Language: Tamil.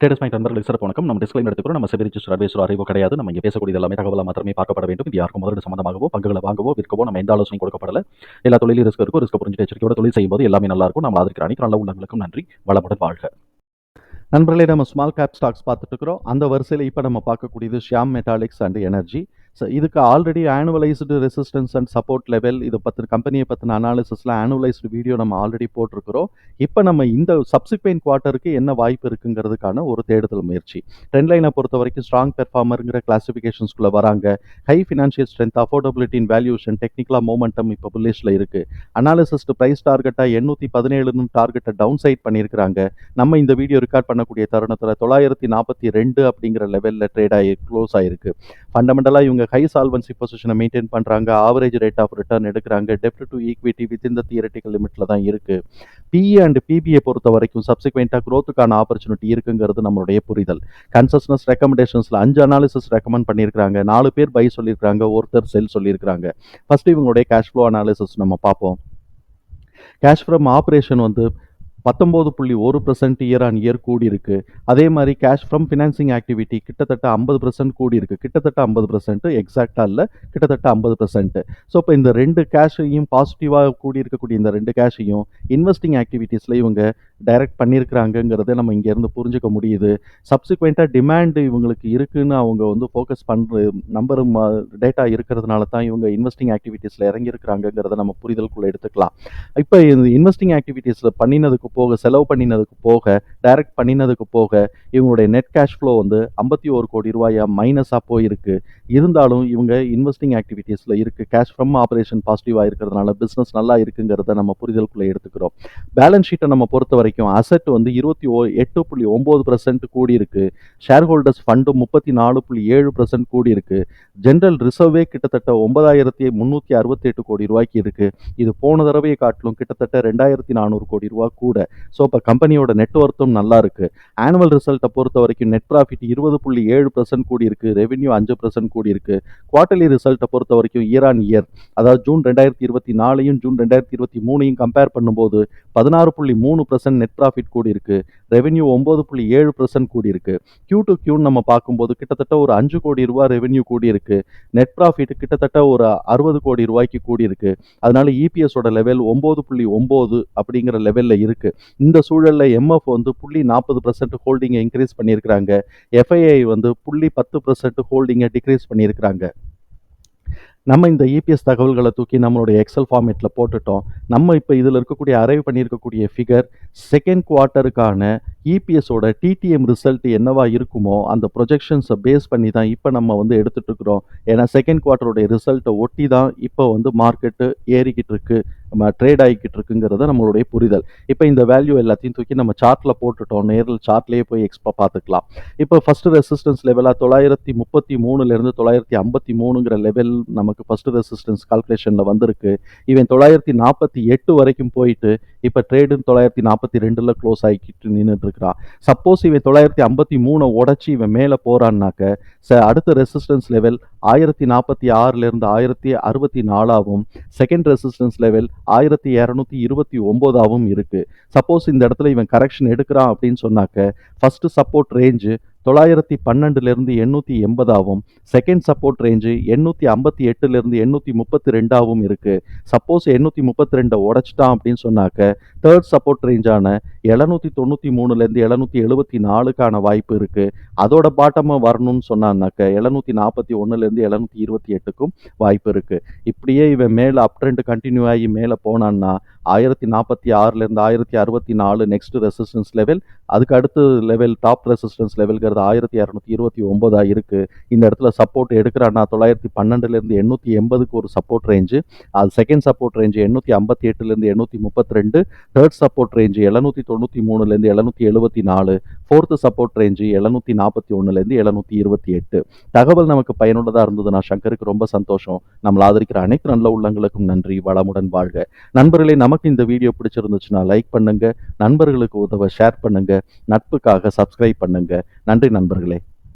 ட்ரேடர்ஸ் பாயிண்ட் நண்பர்களுக்கு சிறப்பு வணக்கம். நம்ம டிஸ்கிளைம் எடுத்துக்கிறோம் நம்ம செபி ரிஜிஸ்டர் அட்வைசர் அறிவோ கிடையாது. நம்ம இங்கே பேசக்கூடிய எல்லாமே தகவலாக மாத்திரமே பார்க்கப்பட வேண்டும். இது யாருக்கும் முதலீடு சம்மந்தமாகவோ பங்குகளை வாங்கவோ விற்கவோ நம்ம எந்த ஆலோசனை கொடுக்கப்படல. எல்லா தொழிலும் ரிஸ்க் இருக்கும் ரிஸ்க் புரிஞ்சு எச்சரிக்கையோட தொழில் செய்யும்போது எல்லாமே நல்லா இருக்கும். நம்ம அதற்கு அனைத்து நல்ல உள்ளங்களுக்கும் நன்றி. வளமுடன் வாழ்க. நண்பர்களே நம்ம ஸ்மால் கேப் ஸ்டாக்ஸ் பார்த்துட்டு இருக்கிறோம். அந்த வரிசையில் இப்போ நம்ம பார்க்கக்கூடியது Shyam metallics and energy so இதுக்கு already analysed resistance and support level இதை பற்றின கம்பெனியை பற்றின அனாலிசிஸில் ஆனுவலைஸ்டு வீடியோ நம்ம ஆல்ரெடி போட்டிருக்கிறோம். இப்போ நம்ம இந்த சப்சிக்வெண்ட் குவார்ட்டருக்கு என்ன வாய்ப்பு இருக்குங்கிறதுக்கான ஒரு தேடுதல் முயற்சி. ட்ரெண்ட் லைனை பொறுத்த வரைக்கும் ஸ்ட்ராங் பெர்ஃபார்மருங்கிற கிளாசிஃபிகேஷன்ஸ்குள்ளே வராங்க. High financial strength affordability in valuation டெக்னிக்கலாக மூமெண்டம் இப்போ புல்லிஷில் இருக்குது அனாலிசிஸ்ட் ப்ரைஸ் டார்கெட்டாக எண்ணூற்றி பதினேழுன்னு டார்கெட்டை டவுன் சைட் பண்ணியிருக்கிறாங்க நம்ம இந்த வீடியோ ரெக்கார்ட் பண்ணக்கூடிய தருணத்தில் தொள்ளாயிரத்தி நாற்பத்தி ரெண்டு அப்படிங்கிற லெவலில் ட்ரேட் ஆகி க்ளோஸ் ஆகிருக்கு ஃபண்டமெண்டலாக இவங்க ஹை சால்வன்சி பொசிஷனை மெயின்டைன் பண்ணுறாங்க ஆவரேஜ் ரேட் ஆஃப் ரிட்டர்ன் எடுக்கிறாங்க. டெப்ட் to equity with the theoretical லிமிட்டில் தான் இருக்குது பிஇ அண்ட் பிபிஏ பொறுத்த வரைக்கும் சப்சிக்வெண்ட்டாக க்ரோத்துக்கான ஆப்பர்ச்சுனிட்டி இருக்குங்கிறது நம்மளுடைய புரிதல். கன்சஸ்னஸ் ரெக்கமெண்டேஷன்ஸில் அஞ்சு அனாலிசிஸ் ரெக்கமெண்ட் பண்ணியிருக்காங்க நாலு பேர் பை சொல்லியிருக்காங்க ஒருத்தர் செல் சொல்லியிருக்காங்க ஃபர்ஸ்ட் இவங்களுடைய கேஷ் ஃப்ளோ அனாலிசிஸ் நம்ம பார்ப்போம். கேஷ் ஃப்ரம் ஆப்ரேஷன் வந்து பத்தொம்போது புள்ளி ஒரு பர்சன்ட் இயர் ஆன் இயர் கூடியிருக்கு. அதே மாதிரி கேஷ் ஃப்ரம் ஃபினான்சிங் ஆக்டிவிட்டி கிட்டத்தட்ட ஐம்பது பர்சன்ட் கூடியிருக்கு. கிட்டத்தட்ட ஐம்பது பர்சன்ட் எக்ஸாக்டாக இல்லை கிட்டத்தட்ட ஐம்பது பர்சன்ட் ஸோ இப்போ இந்த ரெண்டு கேஷையும் பாசிட்டிவாக கூடி இருக்கக்கூடிய இந்த ரெண்டு கேஷையும் இன்வெஸ்டிங் ஆக்டிவிட்டீஸில் இவங்க டைரக்ட் பண்ணியிருக்கிறாங்கங்கிறத நம்ம இங்கேருந்து புரிஞ்சுக்க முடியுது. சப்சிக்வெண்ட்டாக டிமாண்ட் இவங்களுக்கு இருக்குன்னு அவங்க வந்து ஃபோக்கஸ் பண்ணுற நம்பர் டேட்டா இருக்கிறதுனால தான் இவங்க இன்வெஸ்டிங் ஆக்டிவிட்டீஸில் இறங்கியிருக்கிறாங்கங்கிறத நம்ம புரிதலுக்குள்ளே எடுத்துக்கலாம். இப்போ இந்த இன்வெஸ்டிங் ஆக்டிவிட்டீஸில் பண்ணினதுக்கு போக செலவு பண்ணினதுக்கு போக டைரக்ட் பண்ணினதுக்கு போக இவங்களுடைய நெட் கேஷ் ஃப்ளோ வந்து ஐம்பத்தி ஒரு கோடி ரூபாயா மைனஸாக போயிருக்கு. இருந்தாலும் இவங்க இன்வெஸ்டிங் ஆக்டிவிட்டீஸில் இருக்குது கேஷ் ஃப்ரம் ஆப்ரேஷன் பாசிட்டிவாக இருக்கிறதுனால பிஸ்னஸ் நல்லா இருக்குங்கிறத நம்ம புரிதலுக்குள்ளே எடுத்துக்கிறோம். பேலன்ஸ் ஷீட்டை நம்ம பொறுத்த வரைக்கும் அசட் வந்து இருபத்தி ஓ எட்டு புள்ளி ஒம்பது பர்சன்ட் கூடியிருக்கு. ஷேர் ஹோல்டர்ஸ் ஃபண்டு முப்பத்தி நாலு புள்ளி ஏழு பர்சன்ட் கூடியிருக்கு. ஜென்ரல் ரிசர்வே கிட்டத்தட்ட ஒன்பதாயிரத்தி முந்நூற்றி அறுபத்தி எட்டு கோடி ரூபாய்க்கு இருக்கு. இது போன தடவையை காட்டிலும் கிட்டத்தட்ட ரெண்டாயிரத்தி நானூறு கோடி ரூபா கூட. ஸோ இப்போ கம்பெனியோட நெட்ஒர்த்தும் நல்லா இருக்கு. ஆனுவல் ரிசல்ட்டை பொறுத்த வரைக்கும் நெட் ப்ராஃபிட் இருபது புள்ளி ஏழு பர்சன்ட் கூடியிருக்கு. ரெவென்யூ அஞ்சு பர்சன்ட் கூடியிருக்கு. குவார்ட்டர்லி ரிசல்ட்டை பொறுத்த வரைக்கும் இயர் ஆன் இயர் அதாவது ஜூன் ரெண்டாயிரத்தி இருபத்தி நாலையும் ஜூன் ரெண்டாயிரத்தி இருபத்தி மூணையும் கம்பேர் பண்ணும்போது பதினாறு புள்ளி மூணு பர்சன்ட் நெட் ப்ராஃபிட் கூடி இருக்கு ரெவென்யூ ஒம்பது புள்ளி ஏழு பர்சன்ட் கூடி இருக்கு கியூ டு கியூன்னு நம்ம பார்க்கும்போது கிட்டத்தட்ட ஒரு அஞ்சு கோடி ரூபாய் ரெவென்யூ கூடி இருக்கு நெட் ப்ராஃபிட் கிட்டத்தட்ட ஒரு அறுபது கோடி ரூபாய்க்கு கூடி இருக்கு அதனால இபிஎஸோட லெவல் ஒம்பது புள்ளி ஒம்பது அப்படிங்கிற லெவலில் இருக்கு. இந்த சூழலில் எம்எஃப் வந்து புள்ளி நாற்பது பர்சன்ட் ஹோல்டிங்கை இன்க்ரீஸ் பண்ணியிருக்கிறாங்க. எஃப்ஐஐ வந்து புள்ளி பத்து பர்சன்ட் ஹோல்டிங்கை டிக்ரீஸ் பண்ணியிருக்கிறாங்க. நம்ம இந்த இபிஎஸ் தகவல்களை தூக்கி நம்மளுடைய எக்ஸல் ஃபார்மேட்டில் போட்டுட்டோம். நம்ம இப்போ இதில் இருக்கக்கூடிய அரைவ் பண்ணியிருக்கக்கூடிய ஃபிகர் செகண்ட் குவார்ட்டருக்கான இபிஎஸோட டிடிஎம் ரிசல்ட் என்னவா இருக்குமோ அந்த ப்ரொஜெக்ஷன்ஸை பேஸ் பண்ணி தான் இப்போ நம்ம வந்து எடுத்துகிட்டு இருக்கிறோம் ஏன்னா செகண்ட் குவார்ட்டருடைய ரிசல்ட்டை ஒட்டி தான் இப்போ வந்து மார்க்கெட்டு ஏறிக்கிட்டு இருக்கு நம்ம ட்ரேட் ஆகிக்கிட்டு இருக்குங்கிறத நம்மளுடைய புரிதல். இப்போ இந்த வேல்யூ எல்லாத்தையும் தூக்கி நம்ம சார்ட்டில் போட்டுட்டோம். நேரில் சார்ட்லேயே போய் எக்ஸ்பா பார்த்துக்கலாம். இப்போ ஃபர்ஸ்ட் ரெசிஸ்டன்ஸ் லெவலாக தொள்ளாயிரத்தி முப்பத்தி மூணுலேருந்து தொள்ளாயிரத்தி ஐம்பத்தி மூணுங்கிற லெவல் நமக்கு ஃபர்ஸ்ட் ரெசிஸ்டன்ஸ் கால்குலேஷனில் வந்திருக்கு. இவன் தொள்ளாயிரத்தி நாற்பத்தி எட்டு வரைக்கும் போயிட்டு இப்போ ட்ரேடு தொள்ளாயிரத்தி நாற்பத்தி ரெண்டில் க்ளோஸ் ஆகிக்கிட்டு நின்றுட்டு இருக்கிறான் சப்போஸ் இவன் தொள்ளாயிரத்தி ஐம்பத்தி மூணை உடச்சி இவன் மேலே போகிறான்னாக்க ச அடுத்த ரெசிஸ்டன்ஸ் லெவல் ஆயிரத்தி நாற்பத்தி ஆறுலேருந்து ஆயிரத்தி அறுபத்தி நாலாவும் செகண்ட் ரெசிஸ்டன்ஸ் லெவல் ஆயிரத்தி இரநூத்தி இருபத்தி ஒம்போதாவும் இருக்குது சப்போஸ் இந்த இடத்துல இவன் கரெக்ஷன் எடுக்கிறான் அப்படின்னு சொன்னாக்க ஃபஸ்ட்டு சப்போர்ட் ரேஞ்சு தொள்ளாயிரத்தி பன்னெண்டுலேருந்து எண்ணூற்றி எண்பதாகவும் செகண்ட் சப்போர்ட் ரேஞ்சு எண்ணூற்றி ஐம்பத்தி எட்டுலேருந்து எண்ணூற்றி முப்பத்தி ரெண்டாகவும் இருக்குது சப்போஸ் எண்ணூற்றி முப்பத்தி ரெண்டை உடச்சிட்டான் அப்படின்னு சொன்னாக்க தேர்ட் சப்போர்ட் ரேஞ்சான எழுநூற்றி தொண்ணூற்றி மூணுலேருந்து எழுநூற்றி எழுபத்தி நாலுக்கான வாய்ப்பு இருக்குது அதோட பாட்டமாக வரணும்னு சொன்னான்னாக்க எழுநூற்றி நாற்பத்தி ஒன்றுலேருந்து எழுநூற்றி இருபத்தி எட்டுக்கும் வாய்ப்பு இருக்குது இப்படியே இவன் மேலே அப் ட்ரெண்ட் கண்டினியூ ஆகி மேலே போனான்னா ஆயிரத்தி நாற்பத்தி ஆறுலேருந்து ஆயிரத்தி அறுபத்தி நாலு நெக்ஸ்ட் ரெசிஸ்டன்ஸ் லெவல் அதுக்கு அடுத்து லெவல் டாப் ரெசிஸ்டன்ஸ் லெவல்ங்கிறது ஆயிரத்தி இரநூத்தி இருபத்தி ஒம்போதாக இருக்குது இந்த இடத்துல சப்போர்ட் எடுக்கிறான்னா தொள்ளாயிரத்தி பன்னெண்டுலேருந்து எண்ணூற்றி எண்பதுக்கு ஒரு சப்போர்ட் ரேஞ்சு அது செகண்ட் சப்போர்ட் ரேஞ்சு எண்ணூற்றி ஐம்பத்தி எட்டுலேருந்து எண்ணூற்றி முப்பத்தி ரெண்டு தேர்ட் சப்போர்ட் ரேஞ்சு எழுநூற்றி தொண்ணூற்றி மூணுலேருந்து எழுநூற்றி எழுபத்தி நாலு ஃபோர்த்து சப்போர்ட் ரேஞ்சு எழுநூற்றி நாற்பத்தி ஒன்றுலேருந்து எழுநூற்றி இருபத்தி எட்டு. தகவல் நமக்கு பயனுள்ளதாக இருந்ததுன்னா சங்கருக்கு ரொம்ப சந்தோஷம். நம்மளை ஆதரிக்கிற அனைத்து நல்ல உள்ளங்களுக்கும் நன்றி வளமுடன் வாழ்க. நண்பர்களே நமக்கு இந்த வீடியோ பிடிச்சிருந்துச்சுன்னா லைக் பண்ணுங்க. நண்பர்களுக்கு உதவ ஷேர் பண்ணுங்க. நட்புக்காக சப்ஸ்கிரைப் பண்ணுங்க. நன்றி நண்பர்களே.